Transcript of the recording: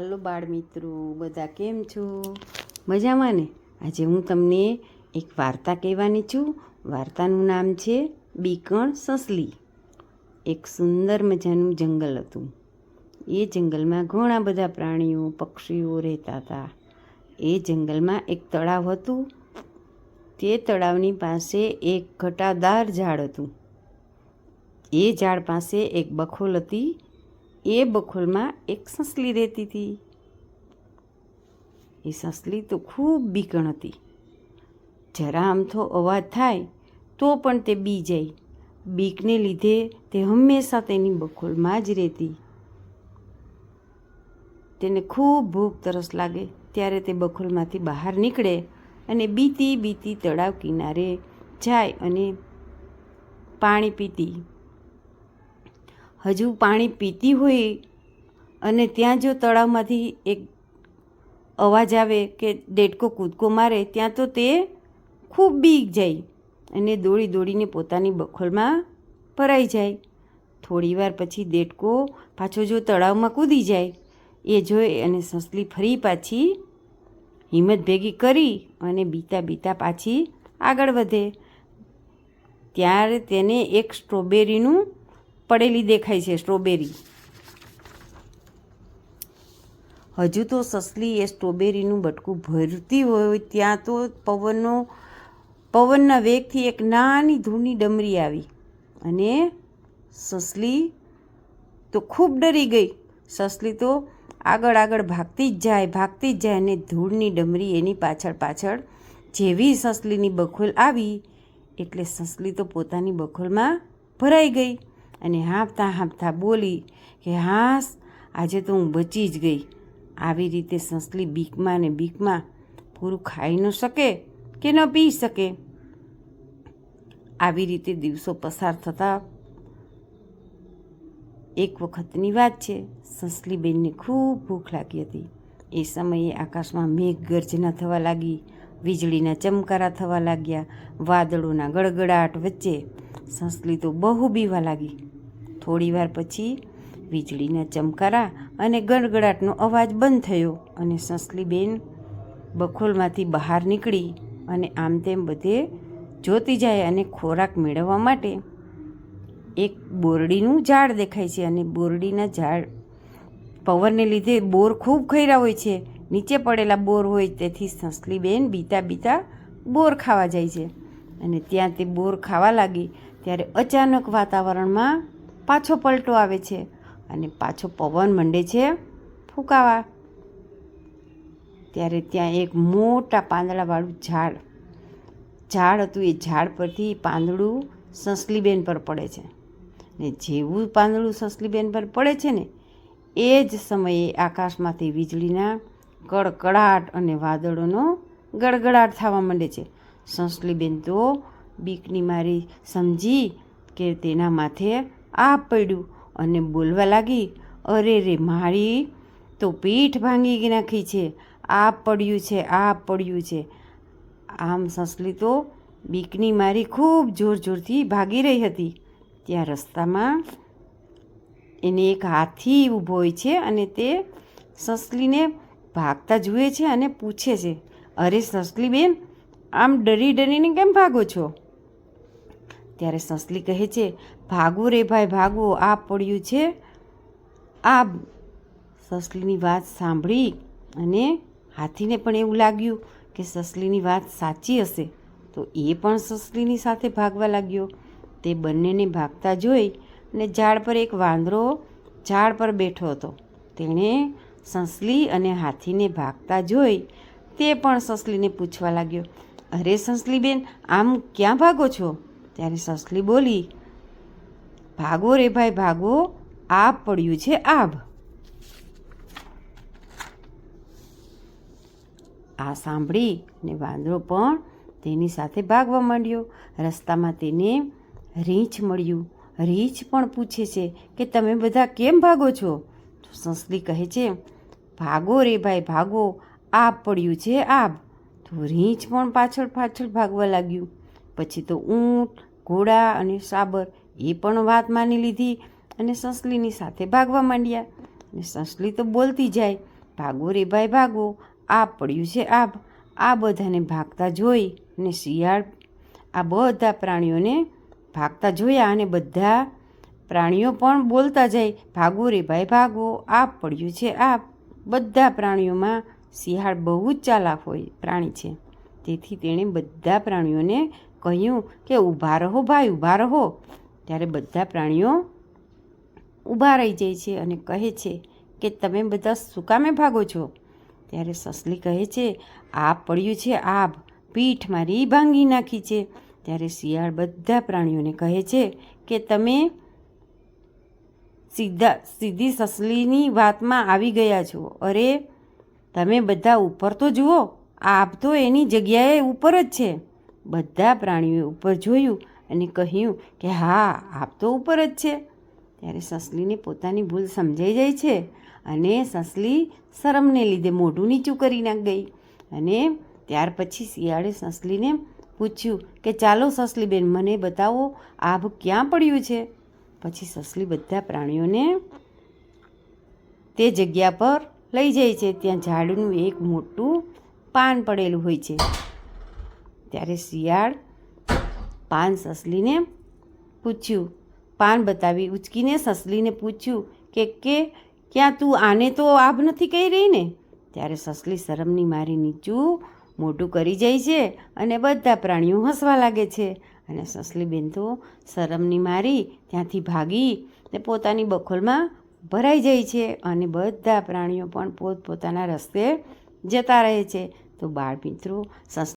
હાલો બાળ મિત્રો, બધા કેમ છો? મજામાં ને? આજે હું તમને એક વાર્તા કહેવાની છું. વાર્તાનું નામ છે બીકણ સસલી. એક સુંદર મજાનું જંગલ હતું. એ જંગલમાં ઘણા બધા પ્રાણીઓ, પક્ષીઓ રહેતા હતા. એ જંગલમાં એક તળાવ હતું. તે તળાવની પાસે એક ઘટાદાર ઝાડ હતું. એ ઝાડ પાસે એક બખોલ હતી. એ બખોલમાં એક સસલી રહેતી હતી. એ સસલી તો ખૂબ બીકણ હતી. જરા આમથો અવાજ થાય તો પણ તે બી જાય. બીકને લીધે તે હંમેશા તેની બખોલમાં જ રહેતી. તેને ખૂબ ભૂખ તરસ લાગે ત્યારે તે બખોલમાંથી બહાર નીકળે અને બીતી બીતી તળાવ કિનારે જાય અને પાણી પીતી. હજુ પાણી પીતી હોય અને ત્યાં જો તળાવમાંથી એક અવાજ આવે કે દેડકો કૂદકો મારે, ત્યાં તો તે ખૂબ બીક જાય અને દોડી દોડીને પોતાની બખોલમાં ભરાઈ જાય. થોડીવાર પછી દેડકો પાછો જો તળાવમાં કૂદી જાય, એ જોઈ અને સસલી ફરી પાછી હિંમત ભેગી કરી અને બીતા બીતા પાછી આગળ વધે. ત્યારે તેને એક સ્ટ્રોબેરીનું પડેલી દેખાય છે સ્ટ્રોબેરી હજુ તો સસલી એ સ્ટ્રોબેરીનું બટકું ભરતી હોય ત્યાં તો પવનનો પવનના વેગથી એક નાની ધૂળની ડમરી આવી. અને સસલી તો ખૂબ ડરી ગઈ. સસલી તો આગળ આગળ ભાગતી જ જાય, ભાગતી જ જાય અને ધૂળની ડમરી એની પાછળ પાછળ જેવી સસલીની બખોલ આવી, એટલે સસલી તો પોતાની બખોલમાં ભરાઈ ગઈ. અને હાંફતા હાંફતા બોલી કે, હાસ, આજે તો હું બચી જ ગઈ. આવી રીતે સસલી બીકમાં ને બીકમાં પૂરું ખાઈ ન શકે કે ન પી શકે. આવી રીતે દિવસો પસાર થતા એક વખતની વાત છે. સસલીબેનને ખૂબ ભૂખ લાગી હતી. એ સમયે આકાશમાં મેઘ ગર્જના થવા લાગી, વીજળીના ચમકારા થવા લાગ્યા, વાદળોના ગડગડાટ વચ્ચે સસલી તો બહુ બીવા લાગી. થોડીવાર પછી વીજળીના ચમકારા અને ગડગડાટનો અવાજ બંધ થયો અને સસલીબેન બખોલમાંથી બહાર નીકળી અને આમ તેમ બધે જોતી જાય અને ખોરાક મેળવવા માટે એક બોરડીનું ઝાડ દેખાય છે અને બોરડીના ઝાડ પવનને લીધે બોર ખૂબ ખૈરા હોય છે. નીચે પડેલા બોર હોય તેથી સસલીબેન બીતા બીતા બોર ખાવા જાય છે અને ત્યાં તે બોર ખાવા લાગી. ત્યારે અચાનક વાતાવરણમાં પાછો પલટો આવે છે અને પાછો પવન મંડે છે ફૂંકાવા. ત્યારે ત્યાં એક મોટા પાંદડાવાળું ઝાડ ઝાડ હતું. એ ઝાડ પરથી પાંદડું સસલીબેન પર પડે છે. ને જેવું પાંદડું સસલીબેન પર પડે છે ને, એ જ સમયે આકાશમાંથી વીજળીના કડકડાટ અને વાદળોનો ગડગડાટ થવા માંડે છે. સસલીબેન તો બીકની મારી સમજી કે તેના માથે આ પડ્યું અને બોલવા લાગી, અરે રે મારી, તો પીઠ ભાંગી નાખી છે. આ પડ્યું છે, આ પડ્યું છે. આમ સસલી તો બીકની મારી ખૂબ જોર જોરથી ભાગી રહી હતી. ત્યાં રસ્તામાં એને એક હાથી ઊભો હોય છે અને તે સસલીને ભાગતા જુએ છે અને પૂછે છે, અરે સસલી બેન આમ ડરી ડરીને કેમ ભાગો છો? ત્યારે સસલી કહે છે, ભાગો રે ભાઈ, ભાગો, આ પડ્યું છે. આ સસલીની વાત સાંભળી અને હાથીને પણ એવું લાગ્યું કે સસલીની વાત સાચી હશે. તો એ પણ સસલીની સાથે ભાગવા લાગ્યો. તે બંનેને ભાગતા જોઈ અને ઝાડ પર એક વાંદરો ઝાડ પર બેઠો હતો. તેણે સસલી અને હાથીને ભાગતા જોઈ તે પણ સસલીને પૂછવા લાગ્યો, અરે સસલીબેન, આમ ક્યાં ભાગો છો? ત્યારે સસલી બોલી, ભાગો રે ભાઈ, ભાગો આબ પડ્યું છે આબ આ સાંભળી ને વાંદરો પણ તેની સાથે ભાગવા માંડ્યો. રસ્તામાં તેને રીંછ મળ્યું. રીંછ પણ પૂછે છે કે, તમે બધા કેમ ભાગો છો? તો સસલી કહે છે, ભાગો રે ભાઈ, ભાગો આબ પડ્યું છે આબ તો રીંછ પણ પાછળ પાછળ ભાગવા લાગ્યું. પછી તો ઊંટ ઘોડા અને સાબર એ પણ વાત માની લીધી અને સંસલીની સાથે ભાગવા માંડ્યા. અને સંસલી તો બોલતી જાય, ભાગો રે ભાઈ, ભાગો, આ પડ્યું છે આભ. આ બધાને ભાગતા જોઈ અને શિયાળ, આ બધા પ્રાણીઓને ભાગતા જોયા અને બધા પ્રાણીઓ પણ બોલતા જાય, ભાગો રે ભાઈ, ભાગો, આ પડ્યું છે આ બધા પ્રાણીઓમાં શિયાળ બહુ જ ચાલાક હોય પ્રાણી છે. તેથી તેણે બધા પ્રાણીઓને કહ્યું કે ઊભા રહો ભાઈ, ઊભા રહો. ત્યારે બધા પ્રાણીઓ ઊભા રહી જાય છે અને કહે છે કે તમે બધા શું કામે ભાગો છો? ત્યારે સસલી કહે છે આબ પડ્યું છે આબ પીઠ મારી ભાંગી નાખી છે. ત્યારે શિયાળ બધા પ્રાણીઓને કહે છે કે તમે સીધા, સીધી સસલીની વાતમાં આવી ગયા છો. અરે, તમે બધા ઉપર તો જુઓ આપ તો એની જગ્યાએ ઉપર જ છે. બધા પ્રાણીઓએ ઉપર જોયું અને કહ્યું કે, હા, આપ તો ઉપર જ છે. ત્યારે સસલીને પોતાની ભૂલ સમજાઈ જાય છે અને સસલી શરમને લીધે મોઢું નીચું કરી નાખ ગઈ. અને ત્યાર પછી શિયાળે સસલીને પૂછ્યું કે, ચાલો સસલીબેન, મને બતાવો, આભ ક્યાં પડ્યું છે? પછી સસલી બધા પ્રાણીઓને તે જગ્યા પર લઈ જાય છે. ત્યાં ઝાડનું એક મોટું પાન પડેલું હોય છે. ત્યારે શિયાળ પાન સસલીને પૂછ્યું. પાન બતાવી ઉચકીને સસલીને પૂછ્યું કે કે, ક્યાં તું આને તો આભ નથી કહી રહી ને? ત્યારે સસલી શરમની મારી નીચું મોટું કરી જાય છે અને બધા પ્રાણીઓ હસવા લાગે છે. અને સસલી બેન તો શરમની મારી ત્યાંથી ભાગી ને પોતાની બખોલમાં ભરાઈ જાય છે અને બધા પ્રાણીઓ પણ પોતપોતાના રસ્તે જતા રહે છે. તો બાળ મિત્રો